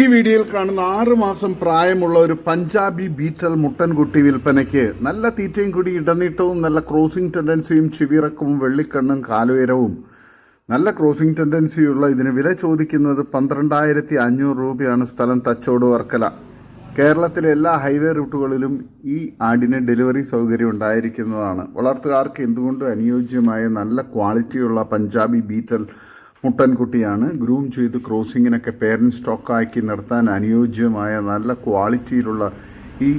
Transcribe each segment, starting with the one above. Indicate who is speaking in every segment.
Speaker 1: ഈ വീഡിയോയിൽ കാണുന്ന ആറ് മാസം പ്രായമുള്ള ഒരു പഞ്ചാബി ബീറ്റൽ മുട്ടൻകുട്ടി വിൽപ്പനയ്ക്ക് നല്ല തീറ്റയും കൂടി ഇടനീട്ടവും നല്ല ക്രോസിംഗ് ടെൻഡൻസിയും ചിവിറക്കവും വെള്ളിക്കണ്ണും കാലുയരവും. നല്ല ക്രോസിംഗ് ടെൻഡൻസിയുള്ള ഇതിന് വില ചോദിക്കുന്നത് പന്ത്രണ്ടായിരത്തി അഞ്ഞൂറ് രൂപയാണ് സ്ഥലം തച്ചോട് വർക്കല. കേരളത്തിലെ എല്ലാ ഹൈവേ റൂട്ടുകളിലും ഈ ആടിന് ഡെലിവറി സൗകര്യം ഉണ്ടായിരിക്കുന്നതാണ്. വളർത്തുകാർക്ക് എന്തുകൊണ്ടും അനുയോജ്യമായ നല്ല ക്വാളിറ്റിയുള്ള പഞ്ചാബി ബീറ്റൽ മുട്ടൻകുട്ടിയാണ്. ഗ്രൂം ചെയ്ത് ക്രോസിങ്ങിനൊക്കെ പേരന്റ് സ്റ്റോക്കാക്കി നിർത്താൻ അനുയോജ്യമായ നല്ല ക്വാളിറ്റിയിലുള്ള ഈ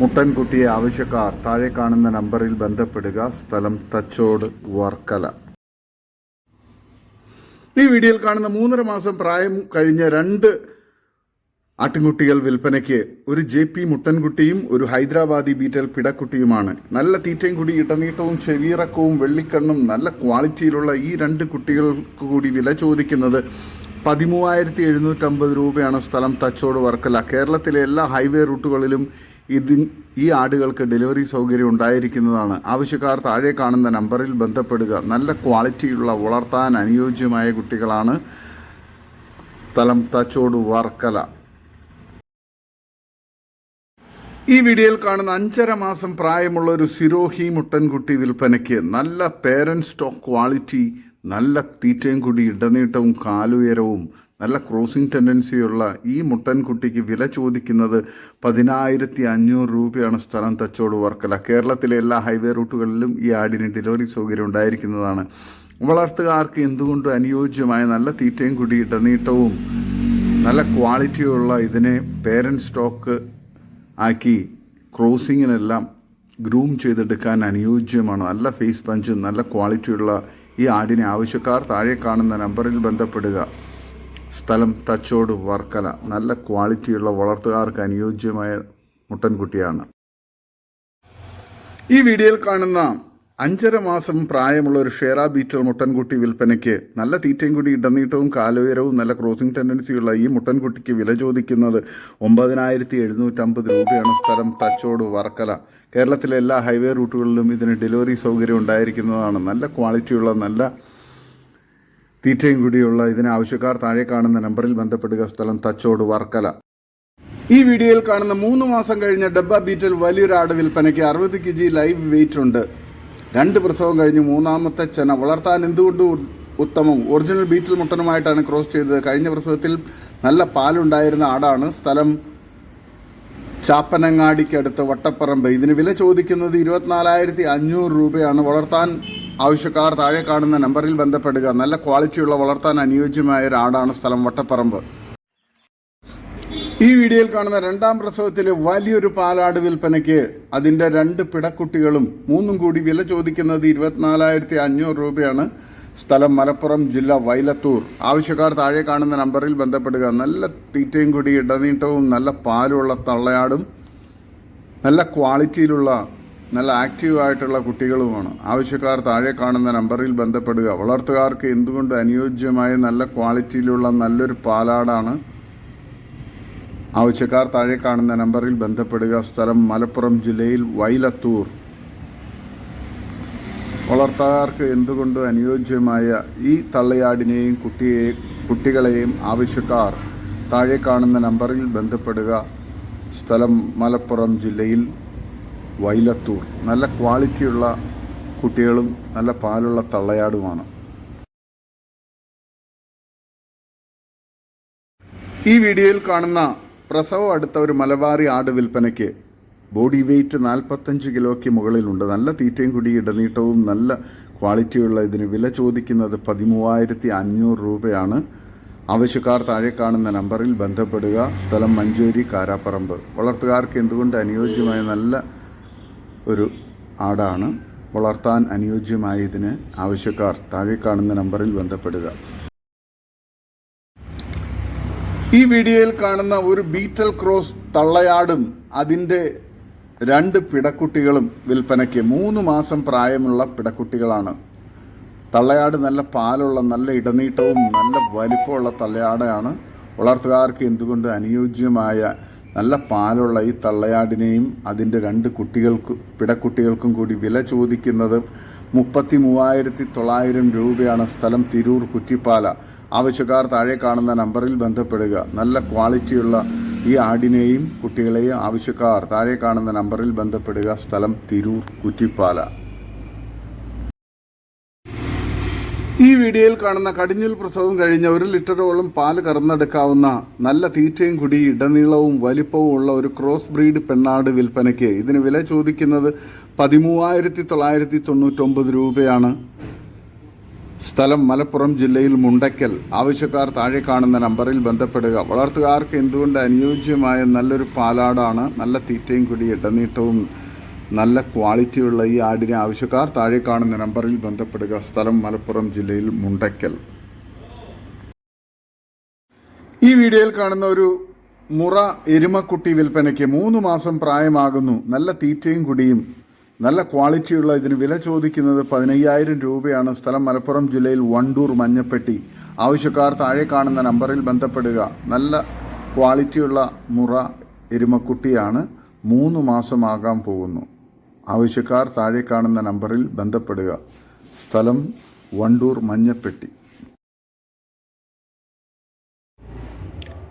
Speaker 1: മുട്ടൻകുട്ടിയെ ആവശ്യക്കാർ താഴെ കാണുന്ന നമ്പറിൽ ബന്ധപ്പെടുക. സ്ഥലം തച്ചോട് വർക്കല. ഈ വീഡിയോയിൽ കാണുന്ന മൂന്നര മാസം പ്രായം കഴിഞ്ഞ രണ്ട് ആട്ടിൻകുട്ടികൾ വിൽപ്പനയ്ക്ക് ഒരു ജെ പി മുട്ടൻകുട്ടിയും ഒരു ഹൈദരാബാദി ബീറ്റൽ പിടക്കുട്ടിയുമാണ്. നല്ല തീറ്റയും കൂടി ഇടനീട്ടവും ചെവിയിറക്കവും വെള്ളിക്കണ്ണും നല്ല ക്വാളിറ്റിയിലുള്ള ഈ രണ്ട് കുട്ടികൾക്ക് കൂടി വില ചോദിക്കുന്നത് പതിമൂവായിരത്തി എഴുന്നൂറ്റമ്പത് രൂപയാണ് സ്ഥലം തച്ചോട് വർക്കല. കേരളത്തിലെ എല്ലാ ഹൈവേ റൂട്ടുകളിലും ഇത് ഈ ആടുകൾക്ക് ഡെലിവറി സൗകര്യം ഉണ്ടായിരിക്കുന്നതാണ്. ആവശ്യക്കാർ താഴെ കാണുന്ന നമ്പറിൽ ബന്ധപ്പെടുക. നല്ല ക്വാളിറ്റിയുള്ള വളർത്താൻ അനുയോജ്യമായ കുട്ടികളാണ് സ്ഥലം തച്ചോട് വർക്കല. ഈ വീഡിയോയിൽ കാണുന്ന അഞ്ചര മാസം പ്രായമുള്ള ഒരു സിരോഹി മുട്ടൻകുട്ടി വിൽപ്പനയ്ക്ക് നല്ല പേരന്റ് സ്റ്റോക്ക് ക്വാളിറ്റി നല്ല തീറ്റയും കൂടി ഇടനീട്ടവും കാലുയരവും നല്ല ക്രോസിംഗ് ടെൻഡൻസിയുള്ള ഈ മുട്ടൻകുട്ടിക്ക് വില ചോദിക്കുന്നത് പതിനായിരത്തി അഞ്ഞൂറ് രൂപയാണ് സ്ഥലം തച്ചോട് വർക്കല. കേരളത്തിലെ എല്ലാ ഹൈവേ റൂട്ടുകളിലും ഈ ആടിന് ഡെലിവറി സൗകര്യം ഉണ്ടായിരിക്കുന്നതാണ്. വളർത്തുകാർക്ക് എന്തുകൊണ്ടും അനുയോജ്യമായ നല്ല തീറ്റയും കൂടി ഇടനീട്ടവും നല്ല ക്വാളിറ്റിയുള്ള ഇതിനെ പേരന്റ് സ്റ്റോക്ക് ആക്കി ക്രോസിങ്ങിനെല്ലാം ഗ്രൂം ചെയ്തെടുക്കാൻ അനുയോജ്യമാണ്. നല്ല ഫേസ് പഞ്ചും നല്ല ക്വാളിറ്റിയുള്ള ഈ ആടിനെ ആവശ്യക്കാർ താഴെ കാണുന്ന നമ്പറിൽ ബന്ധപ്പെടുക. സ്ഥലം തച്ചോട് വർക്കല. നല്ല ക്വാളിറ്റിയുള്ള വളർത്തുകാർക്ക് അനുയോജ്യമായ മുട്ടൻകുട്ടിയാണ്. ഈ വീഡിയോയിൽ കാണുന്ന അഞ്ചര മാസം പ്രായമുള്ള ഒരു ഷേറ ബീറ്റൽ മുട്ടൻകുട്ടി വിൽപ്പനയ്ക്ക് നല്ല തീറ്റയും കൂടി ഇടനീട്ടവും കാലുയരവും നല്ല ക്രോസിംഗ് ടെൻഡൻസിയുള്ള ഈ മുട്ടൻകുട്ടിക്ക് വില ചോദിക്കുന്നത് ഒമ്പതിനായിരത്തി എഴുന്നൂറ്റമ്പത് രൂപയാണ് സ്ഥലം തച്ചോട് വർക്കല. കേരളത്തിലെ എല്ലാ ഹൈവേ റൂട്ടുകളിലും ഇതിന് ഡെലിവറി സൗകര്യം ഉണ്ടായിരിക്കുന്നതാണ്. നല്ല ക്വാളിറ്റിയുള്ള നല്ല തീറ്റയും കൂടിയുള്ള ഇതിന് ആവശ്യക്കാർ താഴെ കാണുന്ന നമ്പറിൽ ബന്ധപ്പെടുക സ്ഥലം തച്ചോട് വർക്കല. ഈ വീഡിയോയിൽ കാണുന്ന മൂന്ന് മാസം കഴിഞ്ഞ ഡബ്ബ ബീറ്റൽ വലിയൊരു ആട് വിൽപ്പനയ്ക്ക് അറുപത് കെ ജി ലൈവ് വെയിറ്റ് ഉണ്ട്. രണ്ട് പ്രസവം കഴിഞ്ഞ് മൂന്നാമത്തെ ചെന വളർത്താൻ എന്തുകൊണ്ട് ഉത്തമം? ഒറിജിനൽ ബീറ്റിൽ മുട്ടനുമായിട്ടാണ് ക്രോസ് ചെയ്തത്. കഴിഞ്ഞ പ്രസവത്തിൽ നല്ല പാലുണ്ടായിരുന്ന ആടാണ്. സ്ഥലം ചാപ്പനങ്ങാടിക്കടുത്ത് വട്ടപ്പറമ്പ്. ഇതിന് വില ചോദിക്കുന്നത് ഇരുപത്തിനാലായിരത്തി അഞ്ഞൂറ് രൂപയാണ്. വളർത്താൻ ആവശ്യക്കാർ താഴെ കാണുന്ന നമ്പറിൽ ബന്ധപ്പെടുക. നല്ല ക്വാളിറ്റിയുള്ള വളർത്താൻ അനുയോജ്യമായ ഒരു ആടാണ് സ്ഥലം വട്ടപ്പറമ്പ്. ഈ വീഡിയോയിൽ കാണുന്ന രണ്ടാം പ്രസവത്തിലെ വലിയൊരു പാലാട് വിൽപ്പനയ്ക്ക് അതിന്റെ രണ്ട് പിടക്കുട്ടികളും മൂന്നും കൂടി വില ചോദിക്കുന്നത് ഇരുപത്തിനാലായിരത്തി അഞ്ഞൂറ് രൂപയാണ്. സ്ഥലം മലപ്പുറം ജില്ല വൈലത്തൂർ. ആവശ്യക്കാർ താഴെ കാണുന്ന നമ്പറിൽ ബന്ധപ്പെടുക. നല്ല തീറ്റയും കൂടി ഇടനീട്ടവും നല്ല പാലുള്ള തള്ളയാടും നല്ല ക്വാളിറ്റിയിലുള്ള നല്ല ആക്റ്റീവ് ആയിട്ടുള്ള കുട്ടികളുമാണ്. ആവശ്യക്കാർ താഴെ കാണുന്ന നമ്പറിൽ ബന്ധപ്പെടുക. വളർത്തുകാർക്ക് എന്തുകൊണ്ട് അനുയോജ്യമായ നല്ല ക്വാളിറ്റിയിലുള്ള നല്ലൊരു പാലാടാണ് ആവശ്യക്കാർ താഴെ കാണുന്ന നമ്പറിൽ ബന്ധപ്പെടുക. സ്ഥലം മലപ്പുറം ജില്ലയിൽ വൈലത്തൂർ. വളർത്താർക്ക് എന്തുകൊണ്ട് അനുയോജ്യമായ ഈ തള്ളയാടിനെയും കുട്ടിയെ കുട്ടികളെയും ആവശ്യക്കാർ താഴെ കാണുന്ന നമ്പറിൽ ബന്ധപ്പെടുക. സ്ഥലം മലപ്പുറം ജില്ലയിൽ വൈലത്തൂർ. നല്ല ക്വാളിറ്റിയുള്ള കുട്ടികളും നല്ല പാലുള്ള തള്ളയാടുമാണ്. ഈ വീഡിയോയിൽ കാണുന്ന പ്രസവം അടുത്ത ഒരു മലബാറി ആട് വിൽപ്പനയ്ക്ക്. ബോഡി വെയ്റ്റ് നാൽപ്പത്തഞ്ച് കിലോയ്ക്ക് മുകളിലുണ്ട്. നല്ല തീറ്റയും കുടി ഇടനീട്ടവും നല്ല ക്വാളിറ്റിയുള്ള ഇതിന് വില ചോദിക്കുന്നത് പതിമൂവായിരത്തി അഞ്ഞൂറ് രൂപയാണ്. ആവശ്യക്കാർ താഴെ കാണുന്ന നമ്പറിൽ ബന്ധപ്പെടുക. സ്ഥലം മഞ്ചേരി കാരാപ്പറമ്പ്. വളർത്തുകാർക്ക് എന്തുകൊണ്ട് അനുയോജ്യമായ നല്ല ഒരു ആടാണ്? വളർത്താൻ അനുയോജ്യമായ ഇതിന് ആവശ്യക്കാർ താഴെ കാണുന്ന നമ്പറിൽ ബന്ധപ്പെടുക. ഈ വീഡിയോയിൽ കാണുന്ന ഒരു ബീറ്റൽ ക്രോസ് തള്ളയാടും അതിന്റെ രണ്ട് പിടക്കുട്ടികളും വിൽപ്പനയ്ക്ക് മൂന്ന് മാസം പ്രായമുള്ള പിടക്കുട്ടികളാണ്. തള്ളയാട് നല്ല പാലുള്ള നല്ല ഇടനീട്ടവും നല്ല വലിപ്പമുള്ള തള്ളയാടയാണ് വളർത്തുകാർക്ക് എന്തുകൊണ്ട് അനുയോജ്യമായ നല്ല പാലുള്ള ഈ തള്ളയാടിനെയും അതിന്റെ രണ്ട് കുട്ടികൾക്ക് പിടക്കുട്ടികൾക്കും കൂടി വില ചോദിക്കുന്നത് മുപ്പത്തി മൂവായിരത്തി തൊള്ളായിരം രൂപയാണ് സ്ഥലം തിരൂർ കുറ്റിപ്പാല. ആവശ്യക്കാർ താഴെ കാണുന്ന നമ്പറിൽ ബന്ധപ്പെടുക. നല്ല ക്വാളിറ്റിയുള്ള ഈ ആടിനെയും കുട്ടികളെയും ആവശ്യക്കാർ താഴെ കാണുന്ന നമ്പറിൽ ബന്ധപ്പെടുക. സ്ഥലം തിരൂർ കുറ്റിപ്പാല. ഈ വീഡിയോയിൽ കാണുന്ന കടിഞ്ഞിൽ പ്രസവം കഴിഞ്ഞ ഒരു ലിറ്ററോളം പാൽ കറന്നെടുക്കാവുന്ന നല്ല തീറ്റയും കുടി ഇടനീളവും വലിപ്പവും ഉള്ള ഒരു ക്രോസ് ബ്രീഡ് പെണ്ണാട് വിൽപ്പനയ്ക്ക് ഇതിന് വില ചോദിക്കുന്നത് പതിമൂവായിരത്തി തൊള്ളായിരത്തി തൊണ്ണൂറ്റൊമ്പത് രൂപയാണ്. സ്ഥലം മലപ്പുറം ജില്ലയിൽ മുണ്ടയ്ക്കൽ. ആവശ്യക്കാർ താഴെ കാണുന്ന നമ്പറിൽ ബന്ധപ്പെടുക. വളർത്തുകാർക്ക് എന്തുകൊണ്ട് അനുയോജ്യമായ നല്ലൊരു പാലാടാണ് നല്ല തീറ്റയും കൂടി ഇടനീട്ടവും നല്ല ക്വാളിറ്റിയുള്ള ഈ ആടിനെ ആവശ്യക്കാർ താഴെ കാണുന്ന നമ്പറിൽ ബന്ധപ്പെടുക. സ്ഥലം മലപ്പുറം ജില്ലയിൽ മുണ്ടയ്ക്കൽ. ഈ വീഡിയോയിൽ കാണുന്ന ഒരു മുറ എരുമക്കുട്ടി വിൽപ്പനയ്ക്ക് മൂന്ന് മാസം പ്രായമാകുന്നു. നല്ല തീറ്റയും കുടിയും നല്ല ക്വാളിറ്റിയുള്ള ഇതിന് വില ചോദിക്കുന്നത് പതിനയ്യായിരം രൂപയാണ്. സ്ഥലം മലപ്പുറം ജില്ലയിൽ വണ്ടൂർ മഞ്ഞപ്പെട്ടി. ആവശ്യക്കാർ താഴെ കാണുന്ന നമ്പറിൽ ബന്ധപ്പെടുക. നല്ല ക്വാളിറ്റിയുള്ള മുറ എരുമക്കുട്ടിയാണ്. മൂന്ന് മാസമാകാൻ പോകുന്നു. ആവശ്യക്കാർ താഴെ കാണുന്ന നമ്പറിൽ ബന്ധപ്പെടുക. സ്ഥലം വണ്ടൂർ മഞ്ഞപ്പെട്ടി.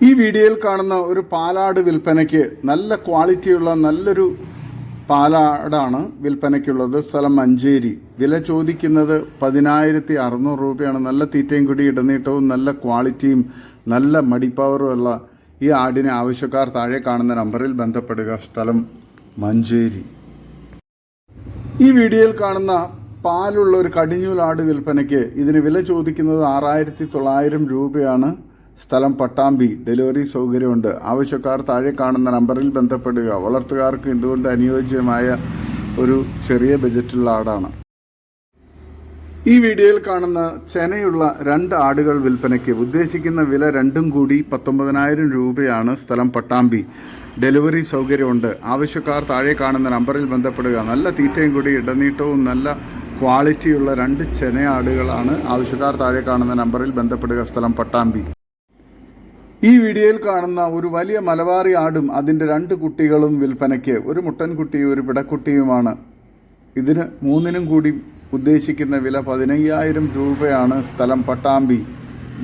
Speaker 1: ഈ വീഡിയോയിൽ കാണുന്ന ഒരു പാലാട് വിൽപ്പനയ്ക്ക് നല്ല ക്വാളിറ്റിയുള്ള നല്ലൊരു പാലാടാണ് വിൽപ്പനയ്ക്കുള്ളത്. സ്ഥലം മഞ്ചേരി. വില ചോദിക്കുന്നത് പതിനായിരത്തി അറുന്നൂറ് രൂപയാണ്. നല്ല തീറ്റയും കൂടി ഇടനീട്ടവും നല്ല ക്വാളിറ്റിയും നല്ല മടിപ്പവറും ഉള്ള ഈ ആടിനെ ആവശ്യക്കാർ താഴെ കാണുന്ന നമ്പറിൽ ബന്ധപ്പെടുക. സ്ഥലം മഞ്ചേരി. ഈ വീഡിയോയിൽ കാണുന്ന പാലുള്ള ഒരു കടിഞ്ഞൂലാട് വിൽപ്പനയ്ക്ക് ഇതിന് വില ചോദിക്കുന്നത് ആറായിരത്തി തൊള്ളായിരം രൂപയാണ്. സ്ഥലം പട്ടാമ്പി. ഡെലിവറി സൗകര്യമുണ്ട്. ആവശ്യക്കാർ താഴെ കാണുന്ന നമ്പറിൽ ബന്ധപ്പെടുക. വളർത്തുകാർക്ക് എന്തുകൊണ്ട് അനുയോജ്യമായ ഒരു ചെറിയ ബജറ്റുള്ള ആടാണ്. ഈ വീഡിയോയിൽ കാണുന്ന ചെനയുള്ള രണ്ട് ആടുകൾ വിൽപ്പനയ്ക്ക് ഉദ്ദേശിക്കുന്ന വില രണ്ടും കൂടി പത്തൊമ്പതിനായിരം രൂപയാണ് സ്ഥലം പട്ടാമ്പി. ഡെലിവറി സൗകര്യമുണ്ട്. ആവശ്യക്കാർ താഴെ കാണുന്ന നമ്പറിൽ ബന്ധപ്പെടുക. നല്ല തീറ്റയും കൂടി ഇടനീട്ടവും നല്ല ക്വാളിറ്റിയുള്ള രണ്ട് ചെനയാടുകളാണ് ആവശ്യക്കാർ താഴെ കാണുന്ന നമ്പറിൽ ബന്ധപ്പെടുക. സ്ഥലം പട്ടാമ്പി. ഈ വീഡിയോയിൽ കാണുന്ന ഒരു വലിയ മലബാറി ആടും അതിന്റെ രണ്ട് കുട്ടികളും വിൽപ്പനയ്ക്ക് ഒരു മുട്ടൻകുട്ടിയും ഒരു പിടക്കുട്ടിയുമാണ്. ഇതിന് മൂന്നിനും കൂടി ഉദ്ദേശിക്കുന്ന വില പതിനയ്യായിരം രൂപയാണ് സ്ഥലം പട്ടാമ്പി.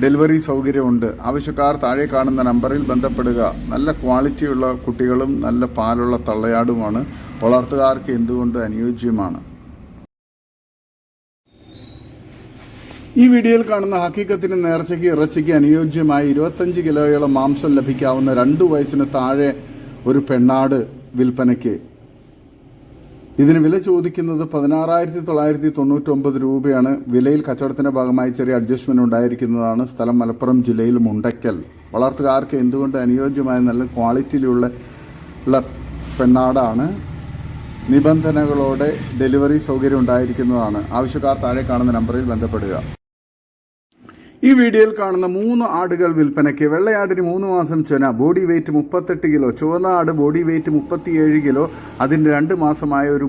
Speaker 1: ഡെലിവറി സൗകര്യമുണ്ട്. ആവശ്യക്കാർ താഴെ കാണുന്ന നമ്പറിൽ ബന്ധപ്പെടുക. നല്ല ക്വാളിറ്റിയുള്ള കുട്ടികളും നല്ല പാലുള്ള തള്ളയാടുമാണ്. വളർത്തുകാർക്ക് എന്തുകൊണ്ട് അനുയോജ്യമാണ്? ഈ വീഡിയോയിൽ കാണുന്ന ഹക്കീക്കത്തിന് നേർച്ചയ്ക്ക് ഇറച്ചിക്ക് അനുയോജ്യമായി ഇരുപത്തഞ്ച് കിലോയോളം മാംസം ലഭിക്കാവുന്ന രണ്ടു വയസ്സിന് താഴെ ഒരു പെണ്ണാട് വിൽപ്പനയ്ക്ക്. ഇതിന് വില ചോദിക്കുന്നത് പതിനാറായിരത്തി തൊള്ളായിരത്തി തൊണ്ണൂറ്റൊമ്പത് രൂപയാണ്. വിലയിൽ കച്ചവടത്തിന്റെ ഭാഗമായി ചെറിയ അഡ്ജസ്റ്റ്മെന്റ് ഉണ്ടായിരിക്കുന്നതാണ്. സ്ഥലം മലപ്പുറം ജില്ലയിൽ മുണ്ടയ്ക്കൽ. വളർത്തുകാർക്ക് എന്തുകൊണ്ട് അനുയോജ്യമായ നല്ല ക്വാളിറ്റിയിലുള്ള പെണ്ണാടാണ്? നിബന്ധനകളോടെ ഡെലിവറി സൗകര്യം ഉണ്ടായിരിക്കുന്നതാണ്. ആവശ്യക്കാർ താഴെ കാണുന്ന നമ്പറിൽ ബന്ധപ്പെടുക. ഈ വീഡിയോയിൽ കാണുന്ന മൂന്ന് ആടുകൾ വിൽപ്പനയ്ക്ക് വെള്ളയാടിന് മൂന്ന് മാസം ചുന ബോഡി വെയിറ്റ് മുപ്പത്തെട്ട് കിലോ ചുവന്ന ആട് ബോഡി വെയിറ്റ് മുപ്പത്തിയേഴ് കിലോ അതിന്റെ രണ്ട് മാസമായ ഒരു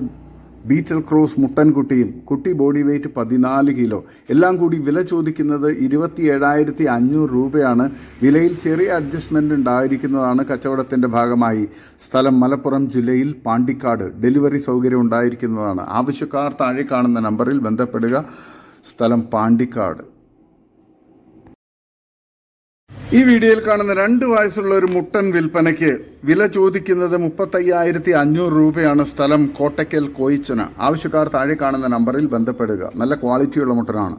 Speaker 1: ബീറ്റൽ ക്രോസ് മുട്ടൻകുട്ടിയും കുട്ടി ബോഡി വെയിറ്റ് പതിനാല് കിലോ. എല്ലാം കൂടി വില ചോദിക്കുന്നത് ഇരുപത്തി ഏഴായിരത്തി അഞ്ഞൂറ് രൂപയാണ്. വിലയിൽ ചെറിയ അഡ്ജസ്റ്റ്മെന്റ് ഉണ്ടായിരിക്കുന്നതാണ് കച്ചവടത്തിന്റെ ഭാഗമായി. സ്ഥലം മലപ്പുറം ജില്ലയിൽ പാണ്ടിക്കാട്. ഡെലിവറി സൗകര്യം ഉണ്ടായിരിക്കുന്നതാണ്. ആവശ്യക്കാർ താഴെ കാണുന്ന നമ്പറിൽ ബന്ധപ്പെടുക. സ്ഥലം പാണ്ടിക്കാട്. ഈ വീഡിയോയിൽ കാണുന്ന രണ്ട് വയസ്സുള്ള ഒരു മുട്ടൻ വിൽപ്പനയ്ക്ക് വില ചോദിക്കുന്നത് മുപ്പത്തയ്യായിരത്തി അഞ്ഞൂറ് രൂപയാണ് സ്ഥലം കോട്ടയ്ക്കൽ കോയിച്ചന. ആവശ്യക്കാർ താഴെ കാണുന്ന നമ്പറിൽ ബന്ധപ്പെടുക. നല്ല ക്വാളിറ്റിയുള്ള മുട്ടനാണ്.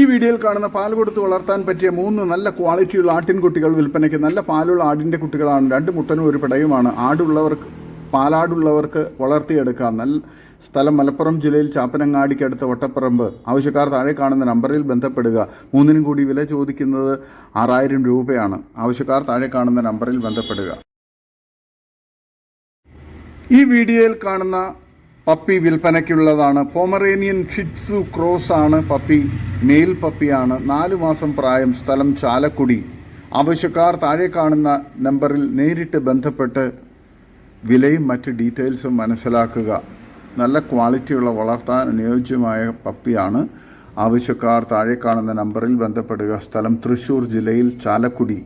Speaker 1: ഈ വീഡിയോയിൽ കാണുന്ന പാൽ കൊടുത്ത് വളർത്താൻ പറ്റിയ മൂന്ന് നല്ല ക്വാളിറ്റിയുള്ള ആട്ടിൻകുട്ടികൾ വിൽപ്പനയ്ക്ക് നല്ല പാലുള്ള ആടിന്റെ കുട്ടികളാണ്. രണ്ട് മുട്ടനും ഒരു പിടയുമാണ്. ആടുള്ളവർക്ക് പാലാടുള്ളവർക്ക് വളർത്തിയെടുക്കാം. നല്ല സ്ഥലം മലപ്പുറം ജില്ലയിൽ ചാപ്പനങ്ങാടിക്കടുത്ത വട്ടപ്പറമ്പ്. ആവശ്യക്കാർ താഴെ കാണുന്ന നമ്പറിൽ ബന്ധപ്പെടുക. മൂന്നിനും കൂടി വില ചോദിക്കുന്നത് ആറായിരം രൂപയാണ്. ആവശ്യക്കാർ താഴെ കാണുന്ന നമ്പറിൽ ബന്ധപ്പെടുക. ഈ വീഡിയോയിൽ കാണുന്ന പപ്പി വിൽപ്പനയ്ക്കുള്ളതാണ്. പോമറേനിയൻ ഷിറ്റ്സു ക്രോസ് ആണ് പപ്പി. മെയിൽ പപ്പിയാണ്. നാല് മാസം പ്രായം. സ്ഥലം ചാലക്കുടി. ആവശ്യക്കാർ താഴെ കാണുന്ന നമ്പറിൽ നേരിട്ട് ബന്ധപ്പെട്ട് വിലയും മറ്റ് ഡീറ്റെയിൽസും മനസ്സിലാക്കുക. നല്ല ക്വാളിറ്റിയുള്ള വളർത്താൻ അനുയോജ്യമായ പപ്പിയാണ്. ആവശ്യക്കാർ താഴെ കാണുന്ന നമ്പറിൽ ബന്ധപ്പെടുക. സ്ഥലം തൃശ്ശൂർ ജില്ലയിൽ ചാലക്കുടി.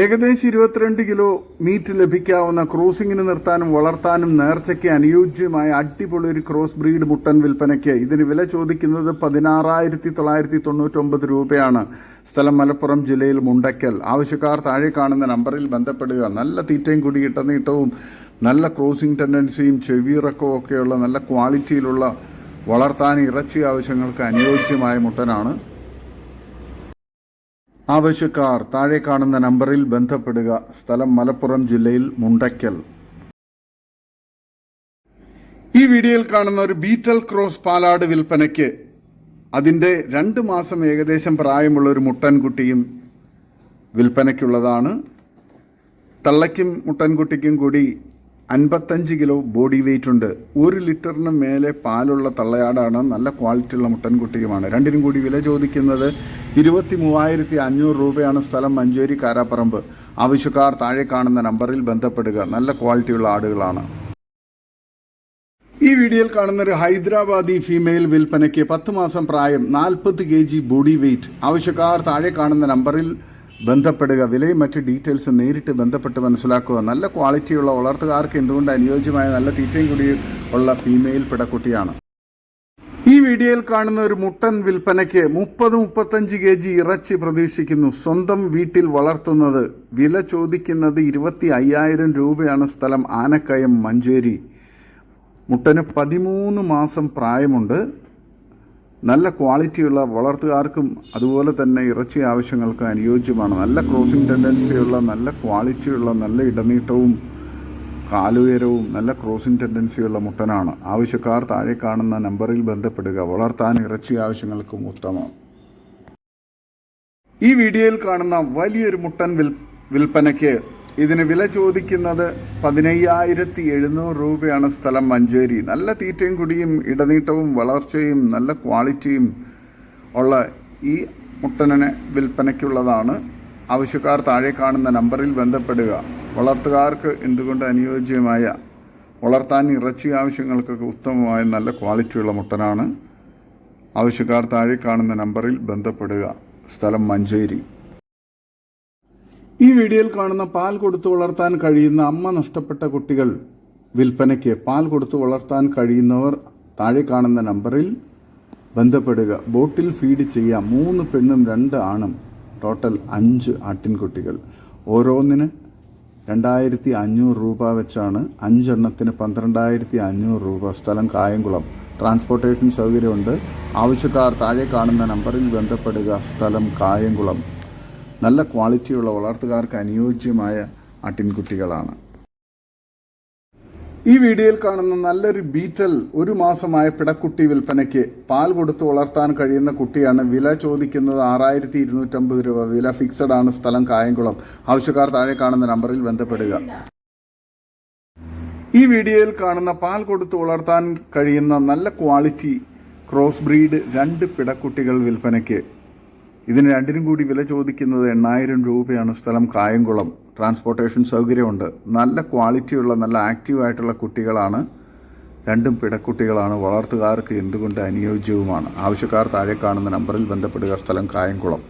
Speaker 1: ഏകദേശം ഇരുപത്തിരണ്ട് കിലോ മീറ്റ് ലഭിക്കാവുന്ന ക്രോസിംഗിന് നിർത്താനും വളർത്താനും നേർച്ചയ്ക്ക് അനുയോജ്യമായ അടിപൊളി ഒരു ക്രോസ് ബ്രീഡ് മുട്ടൻ വിൽപ്പനയ്ക്ക്. ഇതിന് വില ചോദിക്കുന്നത് പതിനാറായിരത്തി തൊള്ളായിരത്തി തൊണ്ണൂറ്റൊമ്പത് രൂപയാണ്. സ്ഥലം മലപ്പുറം ജില്ലയിൽ മുണ്ടയ്ക്കൽ. ആവശ്യക്കാർ താഴെ കാണുന്ന നമ്പറിൽ ബന്ധപ്പെടുക. നല്ല തീറ്റയും കൂടി ഇട്ടനീട്ടവും നല്ല ക്രോസിംഗ് ടെൻഡൻസിയും ചെവിയിറക്കവും ഒക്കെയുള്ള നല്ല ക്വാളിറ്റിയിലുള്ള വളർത്താൻ ഇറച്ചി ആവശ്യങ്ങൾക്ക് അനുയോജ്യമായ മുട്ടനാണ് ആവശ്യക്കാർ താഴെ കാണുന്ന നമ്പറിൽ ബന്ധപ്പെടുക. സ്ഥലം മലപ്പുറം ജില്ലയിൽ മുണ്ടയ്ക്കൽ. ഈ വീഡിയോയിൽ കാണുന്ന ഒരു ബീറ്റൽ ക്രോസ് പാലാട് വിൽപ്പനയ്ക്ക് അതിന്റെ രണ്ട് മാസം ഏകദേശം പ്രായമുള്ള ഒരു മുട്ടൻകുട്ടിയും വിൽപ്പനയ്ക്കുള്ളതാണ്. തള്ളയ്ക്കും മുട്ടൻകുട്ടിക്കും കൂടി അൻപത്തഞ്ച് കിലോ ബോഡി വെയിറ്റ് ഉണ്ട്. ഒരു ലിറ്ററിന് മേലെ പാലുള്ള തള്ളയാടാണ്. നല്ല ക്വാളിറ്റിയുള്ള മുട്ടൻകുട്ടിയുമാണ്. രണ്ടിനും കൂടി വില ചോദിക്കുന്നത് ഇരുപത്തി മൂവായിരത്തി അഞ്ഞൂറ് രൂപയാണ് സ്ഥലം മഞ്ചേരി കാരാപ്പറമ്പ്. ആവശ്യക്കാർ താഴെ കാണുന്ന നമ്പറിൽ ബന്ധപ്പെടുക. നല്ല ക്വാളിറ്റിയുള്ള ആടുകളാണ്. ഈ വീഡിയോയിൽ കാണുന്ന ഒരു ഹൈദരാബാദി ഫീമെയിൽ വിൽപ്പനയ്ക്ക് പത്ത് മാസം പ്രായം നാൽപ്പത് കെ ജി ബോഡി വെയിറ്റ്. ആവശ്യക്കാർ താഴെ കാണുന്ന നമ്പറിൽ ബന്ധപ്പെടുക വിലയും മറ്റ് ഡീറ്റെയിൽസ് നേരിട്ട് ബന്ധപ്പെട്ട് മനസ്സിലാക്കുക. നല്ല ക്വാളിറ്റിയുള്ള വളർത്തുകാർക്ക് എന്തുകൊണ്ട് അനുയോജ്യമായ നല്ല തീറ്റയും കൂടി ഉള്ള ഫീമെയിൽ പിടക്കുട്ടിയാണ്. ഈ വീഡിയോയിൽ കാണുന്ന ഒരു മുട്ടൻ വിൽപ്പനയ്ക്ക് മുപ്പത് മുപ്പത്തഞ്ച് കെ ജി ഇറച്ചി പ്രതീക്ഷിക്കുന്നു. സ്വന്തം വീട്ടിൽ വളർത്തുന്നത് വില ചോദിക്കുന്നത് ഇരുപത്തി അയ്യായിരം രൂപയാണ് സ്ഥലം ആനക്കയം മഞ്ചേരി. മുട്ടന് പതിമൂന്ന് മാസം പ്രായമുണ്ട്. നല്ല ക്വാളിറ്റിയുള്ള വളർത്തുകാർക്കും അതുപോലെ തന്നെ ഇറച്ചി ആവശ്യങ്ങൾക്ക് അനുയോജ്യമാണ്. നല്ല ക്രോസിംഗ് ടെൻഡൻസിയുള്ള നല്ല ക്വാളിറ്റിയുള്ള നല്ല ഇടനീട്ടവും കാലുയരവും നല്ല ക്രോസിംഗ് ടെൻഡൻസിയുള്ള മുട്ടനാണ്. ആവശ്യക്കാർ താഴെ കാണുന്ന നമ്പറിൽ ബന്ധപ്പെടുക. വളർത്താൻ ഇറച്ചി ആവശ്യങ്ങൾക്കും ഉത്തമം. ഈ വീഡിയോയിൽ കാണുന്ന വലിയൊരു മുട്ടൻ വിൽ വിൽപ്പനയ്ക്ക് ഇതിന് വില ചോദിക്കുന്നത് പതിനയ്യായിരത്തി എഴുന്നൂറ് രൂപയാണ് സ്ഥലം മഞ്ചേരി. നല്ല തീറ്റയും കുടിയും ഇടനീട്ടവും വളർച്ചയും നല്ല ക്വാളിറ്റിയും ഉള്ള ഈ മുട്ടനെ വിൽപ്പനയ്ക്കുള്ളതാണ്. ആവശ്യക്കാർ താഴെ കാണുന്ന നമ്പറിൽ ബന്ധപ്പെടുക. വളർത്തുകാർക്ക് എന്തുകൊണ്ട് അനുയോജ്യമായ വളർത്താൻ ഇറച്ചി ആവശ്യങ്ങൾക്കൊക്കെ ഉത്തമമായ നല്ല ക്വാളിറ്റിയുള്ള മുട്ടനാണ്? ആവശ്യക്കാർ താഴെ കാണുന്ന നമ്പറിൽ ബന്ധപ്പെടുക. സ്ഥലം മഞ്ചേരി. ഈ വീഡിയോയിൽ കാണുന്ന പാൽ കൊടുത്തു വളർത്താൻ കഴിയുന്ന അമ്മ നഷ്ടപ്പെട്ട കുട്ടികൾ വിൽപ്പനയ്ക്ക് പാൽ കൊടുത്തു വളർത്താൻ കഴിയുന്നവർ താഴെ കാണുന്ന നമ്പറിൽ ബന്ധപ്പെടുക. ബോട്ടിൽ ഫീഡ് ചെയ്യാം മൂന്ന് പെണ്ണും രണ്ട് ആണും. ടോട്ടൽ അഞ്ച് ആട്ടിൻകുട്ടികൾ. ഓരോന്നിന് രണ്ടായിരത്തി അഞ്ഞൂറ് രൂപ വെച്ചാണ് അഞ്ചെണ്ണത്തിന് പന്ത്രണ്ടായിരത്തി അഞ്ഞൂറ് രൂപ. സ്ഥലം കായംകുളം. ട്രാൻസ്പോർട്ടേഷൻ സൗകര്യമുണ്ട്. ആവശ്യക്കാർ താഴെ കാണുന്ന നമ്പറിൽ ബന്ധപ്പെടുക. സ്ഥലം കായംകുളം. നല്ല ക്വാളിറ്റിയുള്ള വളർത്തുകാർക്ക് അനുയോജ്യമായ ആട്ടിൻകുട്ടികളാണ്. ഈ വീഡിയോയിൽ കാണുന്ന നല്ലൊരു ബീറ്റൽ ഒരു മാസമായ പിടക്കുട്ടി വിൽപ്പനയ്ക്ക് പാൽ കൊടുത്ത് വളർത്താൻ കഴിയുന്ന കുട്ടിയാണ് വില ചോദിക്കുന്നത് ആറായിരത്തി ഇരുന്നൂറ്റമ്പത് രൂപ. വില ഫിക്സഡ് ആണ്. സ്ഥലം കായംകുളം. ആവശ്യക്കാർ താഴെ കാണുന്ന നമ്പറിൽ ബന്ധപ്പെടുക. ഈ വീഡിയോയിൽ കാണുന്ന പാൽ കൊടുത്ത് വളർത്താൻ കഴിയുന്ന നല്ല ക്വാളിറ്റി ക്രോസ് ബ്രീഡ് രണ്ട് പിടക്കുട്ടികൾ വിൽപ്പനയ്ക്ക് ഇതിന് രണ്ടിനും കൂടി വില ചോദിക്കുന്നത് എണ്ണായിരം രൂപയാണ് സ്ഥലം കായംകുളം. ട്രാൻസ്പോർട്ടേഷൻ സൗകര്യമുണ്ട്. നല്ല ക്വാളിറ്റിയുള്ള നല്ല ആക്റ്റീവായിട്ടുള്ള കുട്ടികളാണ്. രണ്ടും പിടക്കുട്ടികളാണ്. വളർത്തുകാർക്ക് എന്തുകൊണ്ട് അനുയോജ്യവുമാണ്? ആവശ്യക്കാർ താഴെ കാണുന്ന നമ്പറിൽ ബന്ധപ്പെടുക. സ്ഥലം കായംകുളം.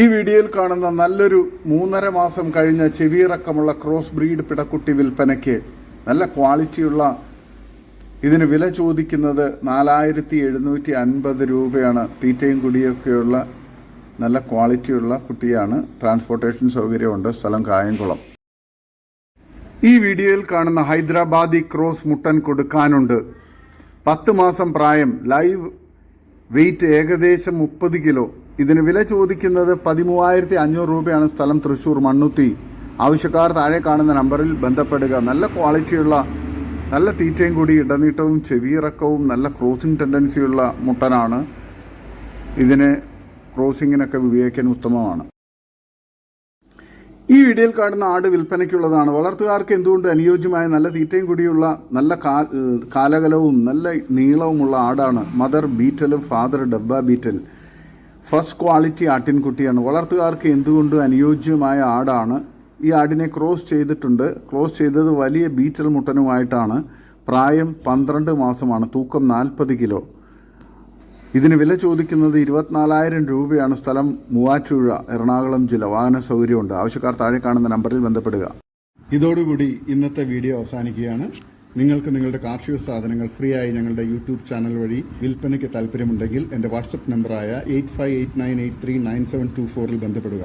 Speaker 1: ഈ വീഡിയോയിൽ കാണുന്ന നല്ലൊരു മൂന്നര മാസം കഴിഞ്ഞ ചെവിയിറക്കമുള്ള ക്രോസ് ബ്രീഡ് പിടക്കുട്ടി വിൽപ്പനയ്ക്ക് നല്ല ക്വാളിറ്റിയുള്ള ഇതിന് വില ചോദിക്കുന്നത് നാലായിരത്തി എഴുന്നൂറ്റി അൻപത് രൂപയാണ്. തീറ്റയും കുടിയൊക്കെയുള്ള നല്ല ക്വാളിറ്റിയുള്ള കുട്ടിയാണ്. ട്രാൻസ്പോർട്ടേഷൻ സൗകര്യമുണ്ട്. സ്ഥലം കായംകുളം. ഈ വീഡിയോയിൽ കാണുന്ന ഹൈദരാബാദി ക്രോസ് മുട്ടൻ കൊടുക്കാനുണ്ട്. പത്ത് മാസം പ്രായം. ലൈവ് വെയിറ്റ് ഏകദേശം മുപ്പത് കിലോ. ഇതിന് വില ചോദിക്കുന്നത് പതിമൂവായിരത്തി അഞ്ഞൂറ് രൂപയാണ്. സ്ഥലം തൃശ്ശൂർ മണ്ണുത്തി. ആവശ്യക്കാർ താഴെ കാണുന്ന നമ്പറിൽ ബന്ധപ്പെടുക. നല്ല ക്വാളിറ്റിയുള്ള നല്ല തീറ്റയും കൂടി ഇടനീട്ടവും ചെവിയിറക്കവും നല്ല ക്രോസിംഗ് ടെൻഡൻസിയുള്ള മുട്ടനാണ്. ഇതിന് ക്രോസിങ്ങിനൊക്കെ ഉപയോഗിക്കാൻ ഉത്തമമാണ്. ഈ വീഡിയോയിൽ കാണുന്ന ആട് വിൽപ്പനയ്ക്കുള്ളതാണ്. വളർത്തുകാർക്ക് എന്തുകൊണ്ട് അനുയോജ്യമായ നല്ല തീറ്റയും കൂടിയുള്ള നല്ല കാലകലവും നല്ല നീളവുമുള്ള ആടാണ് മദർ ബീറ്റലും ഫാദർ ഡബ്ബ ബീറ്റൽ. ഫസ്റ്റ് ക്വാളിറ്റി ആട്ടിൻകുട്ടിയാണ്. വളർത്തുകാർക്ക് എന്തുകൊണ്ട് അനുയോജ്യമായ ആടാണ്? ഈ ആടിനെ ക്രോസ് ചെയ്തിട്ടുണ്ട്. ക്രോസ് ചെയ്തത് വലിയ ബീറ്റൽ മുട്ടനുമായിട്ടാണ്. പ്രായം പന്ത്രണ്ട് മാസമാണ്. തൂക്കം നാൽപ്പത് കിലോ. ഇതിന് വില ചോദിക്കുന്നത് ഇരുപത്തിനാലായിരം രൂപയാണ്. സ്ഥലം മൂവാറ്റുപുഴ എറണാകുളം ജില്ല. വാഹന സൗകര്യമുണ്ട്. ആവശ്യക്കാർ താഴെ കാണുന്ന നമ്പറിൽ ബന്ധപ്പെടുക. ഇതോടുകൂടി ഇന്നത്തെ വീഡിയോ അവസാനിക്കുകയാണ്. നിങ്ങൾക്ക് നിങ്ങളുടെ കാർഷിക സാധനങ്ങൾ ഫ്രീ ആയി ഞങ്ങളുടെ യൂട്യൂബ് ചാനൽ വഴി വിൽപ്പനയ്ക്ക് താല്പര്യമുണ്ടെങ്കിൽ എന്റെ വാട്സപ്പ് നമ്പറായ eight five eight nine eight three nine seven two ഫോറിൽ ബന്ധപ്പെടുക.